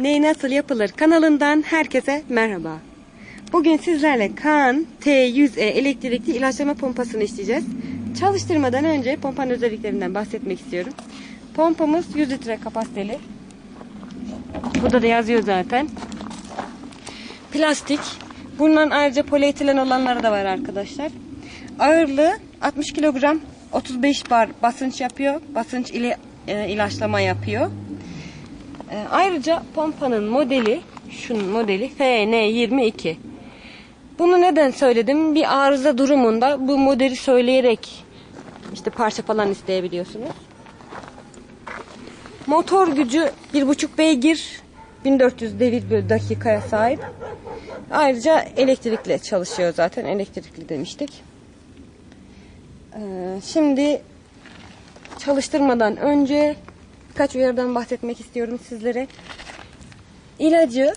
Ne Nasıl Yapılır kanalından herkese merhaba. Bugün sizlerle Kaan T100E elektrikli ilaçlama pompasını işleyeceğiz. Çalıştırmadan önce pompanın özelliklerinden bahsetmek istiyorum. Pompamız 100 litre kapasiteli. Burada da yazıyor zaten. Plastik. Bundan ayrıca polietilen olanları da var arkadaşlar. Ağırlığı 60 kilogram 35 bar basınç yapıyor. Basınç ile e, ilaçlama yapıyor. E, ayrıca pompanın modeli, şunun modeli FN22. Bunu neden söyledim? Bir arıza durumunda bu modeli söyleyerek işte parça falan isteyebiliyorsunuz. Motor gücü 1.5 beygir, 1400 devir bölü dakikaya sahip. Ayrıca elektrikle çalışıyor zaten. Elektrikli demiştik. Ee, şimdi çalıştırmadan önce birkaç uyarıdan bahsetmek istiyorum sizlere. İlacı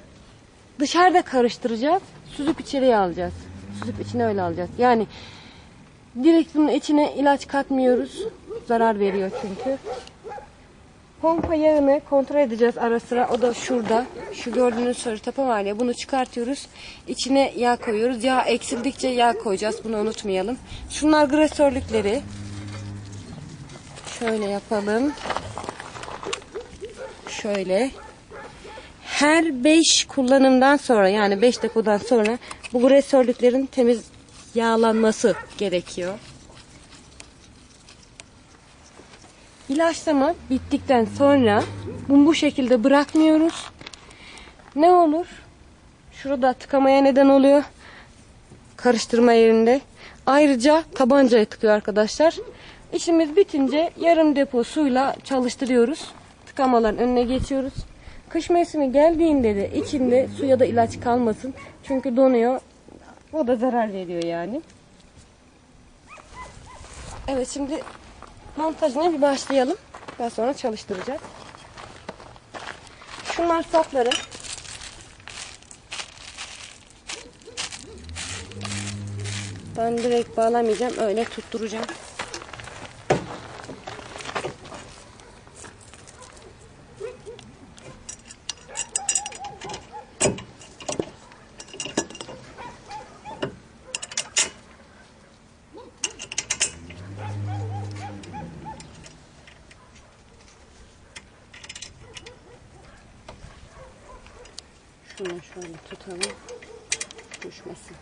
dışarıda karıştıracağız. Süzüp içeriye alacağız. Süzüp içine öyle alacağız. Yani direkt bunun içine ilaç katmıyoruz. Zarar veriyor çünkü. Pompa yağını kontrol edeceğiz ara sıra. O da şurada. Şu gördüğünüz sarı tapa var ya bunu çıkartıyoruz. İçine yağ koyuyoruz. Yağ eksildikçe yağ koyacağız. Bunu unutmayalım. Şunlar gresörlükleri. Şöyle yapalım. Şöyle. Her 5 kullanımdan sonra yani 5 depodan sonra bu gresörlüklerin temiz yağlanması gerekiyor. İlaçlama bittikten sonra bunu bu şekilde bırakmıyoruz. Ne olur? Şurada tıkamaya neden oluyor. Karıştırma yerinde. Ayrıca tabancaya tıkıyor arkadaşlar. İşimiz bitince yarım depo suyla çalıştırıyoruz. Tıkamaların önüne geçiyoruz. Kış mevsimi geldiğinde de içinde su ya da ilaç kalmasın. Çünkü donuyor. O da zarar veriyor yani. Evet şimdi montajına bir başlayalım. Daha sonra çalıştıracağız. Şunlar sapları. Ben direkt bağlamayacağım. Öyle tutturacağım. Şunu şöyle tutalım. Düşmesin.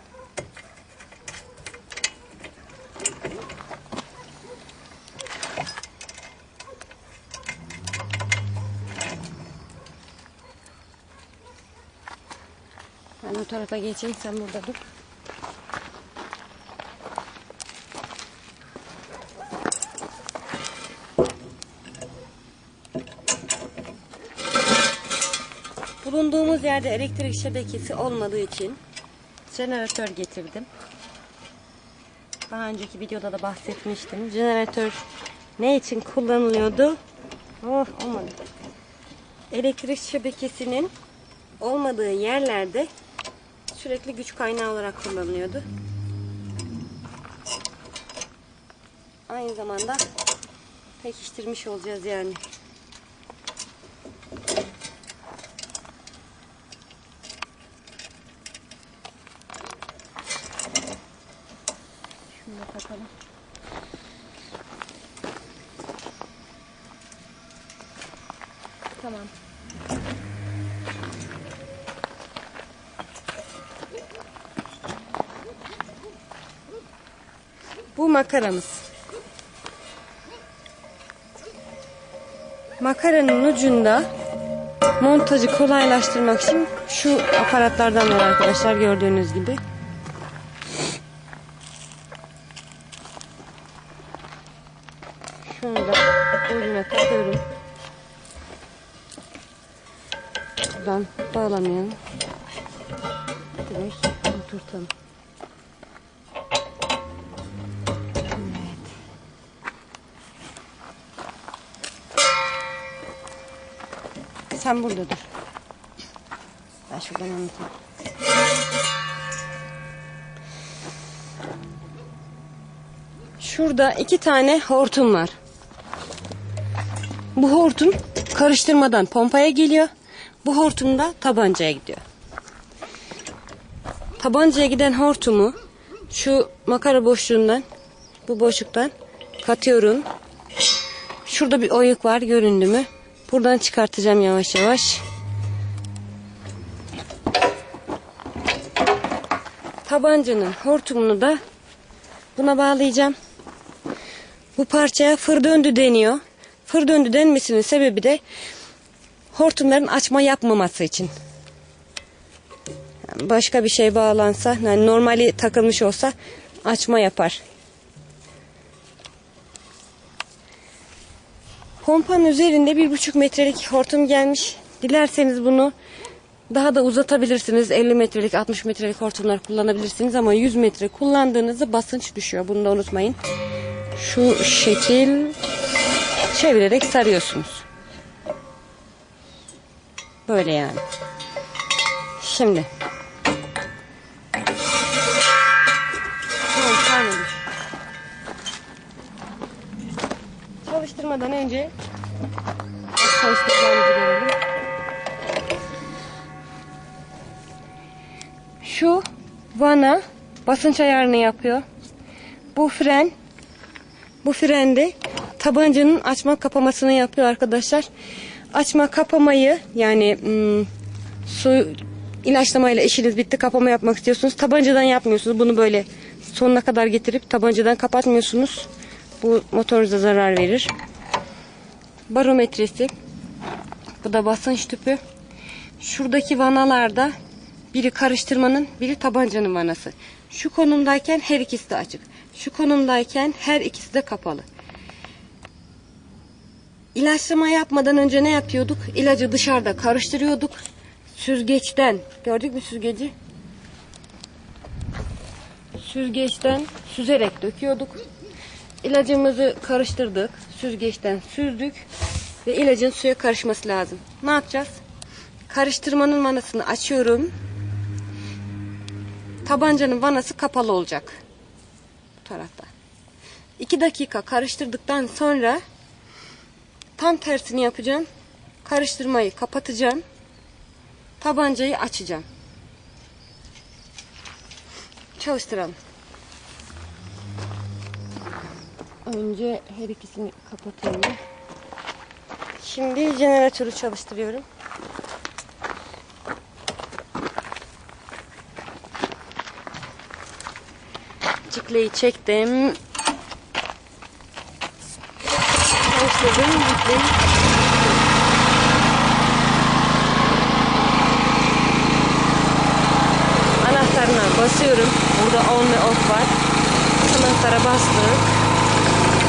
Ben o tarafa geçeyim sen burada dur. Bulunduğumuz yerde elektrik şebekesi olmadığı için jeneratör getirdim. Daha önceki videoda da bahsetmiştim. Jeneratör ne için kullanılıyordu? Oh olmadı. Elektrik şebekesinin olmadığı yerlerde sürekli güç kaynağı olarak kullanılıyordu. Aynı zamanda pekiştirmiş olacağız yani. Takalım. Tamam. Bu makaramız. Makaranın ucunda montajı kolaylaştırmak için şu aparatlardan var arkadaşlar gördüğünüz gibi. Buradan bağlamayalım. Direkt oturtalım. Sen burada dur. Ben şuradan anlatayım. Şurada iki tane hortum var. Bu hortum karıştırmadan pompaya geliyor. Bu hortum da tabancaya gidiyor. Tabancaya giden hortumu şu makara boşluğundan bu boşluktan katıyorum. Şurada bir oyuk var göründü mü? Buradan çıkartacağım yavaş yavaş. Tabancanın hortumunu da buna bağlayacağım. Bu parçaya fır döndü deniyor. Fır döndü denmesinin sebebi de hortumların açma yapmaması için. Başka bir şey bağlansa, yani normali takılmış olsa açma yapar. Pompanın üzerinde bir buçuk metrelik hortum gelmiş. Dilerseniz bunu daha da uzatabilirsiniz. 50 metrelik, 60 metrelik hortumlar kullanabilirsiniz ama 100 metre kullandığınızda basınç düşüyor. Bunu da unutmayın. Şu şekil çevirerek sarıyorsunuz. Böyle yani. Şimdi. Çalıştırmadan önce. Şu vana basınç ayarını yapıyor. Bu fren bu frende tabancanın açma kapamasını yapıyor arkadaşlar. Açma kapamayı yani ım, su ilaçlamayla işiniz bitti kapama yapmak istiyorsunuz. Tabancadan yapmıyorsunuz. Bunu böyle sonuna kadar getirip tabancadan kapatmıyorsunuz. Bu motorunuza zarar verir. Barometresi. Bu da basınç tüpü. Şuradaki vanalarda biri karıştırmanın, biri tabancanın vanası. Şu konumdayken her ikisi de açık. Şu konumdayken her ikisi de kapalı. İlaçlama yapmadan önce ne yapıyorduk? İlacı dışarıda karıştırıyorduk. Süzgeçten, gördük mü süzgeci? Süzgeçten süzerek döküyorduk. İlacımızı karıştırdık. Süzgeçten süzdük. Ve ilacın suya karışması lazım. Ne yapacağız? Karıştırmanın vanasını açıyorum. Tabancanın vanası kapalı olacak. Bu tarafta. 2 dakika karıştırdıktan sonra tam tersini yapacağım. Karıştırmayı kapatacağım. Tabancayı açacağım. Çalıştıralım. Önce her ikisini kapatayım. ben. Şimdi jeneratörü çalıştırıyorum. Cikleyi çektim. Anahtarına basıyorum. Burada on ve off var. Anahtara bastık.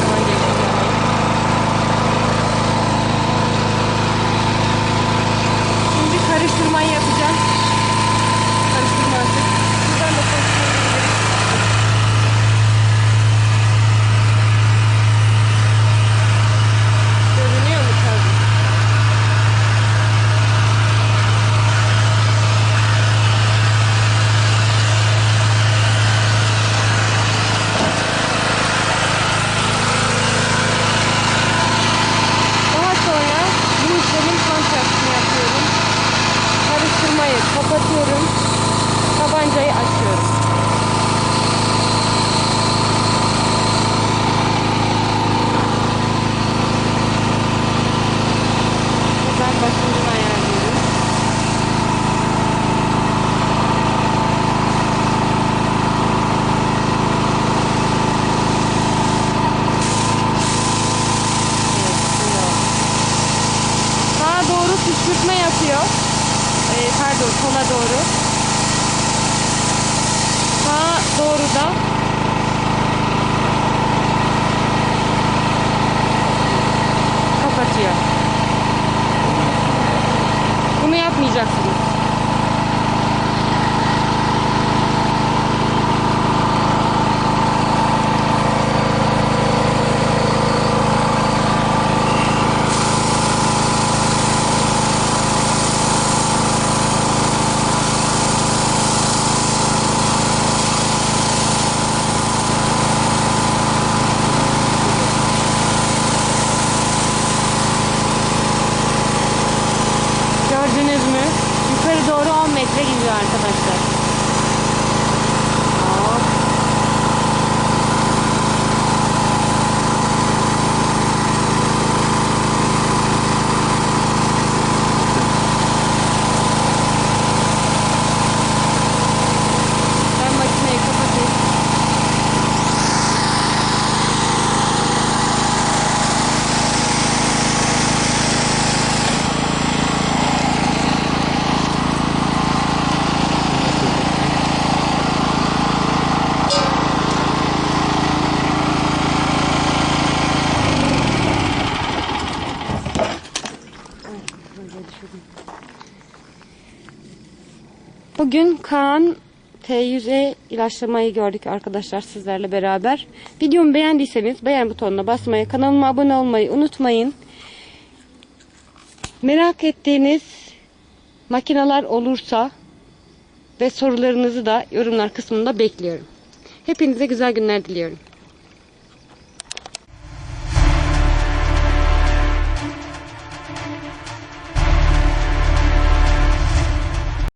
Tabancayı kullanalım. Şimdi karıştırmayı yapacağım. Karıştırma artık. Buradan da karıştırabilirim. Görünüyor mu tabii? Daha sonra bu işlemin tam tersini yapıyorum. Karıştırmayı kapatıyorum. Tabancayı açıyorum. Buradan basıncını ayarlıyorum. Evet, şimdi oldu. Sağa püskürtme yapıyor. Ee, pardon sola doğru. Sağa doğru da kapatıyor. Bunu yapmayacaksınız. Bugün Kaan T100'e ilaçlamayı gördük arkadaşlar sizlerle beraber. Videomu beğendiyseniz beğen butonuna basmayı, kanalıma abone olmayı unutmayın. Merak ettiğiniz makineler olursa ve sorularınızı da yorumlar kısmında bekliyorum. Hepinize güzel günler diliyorum.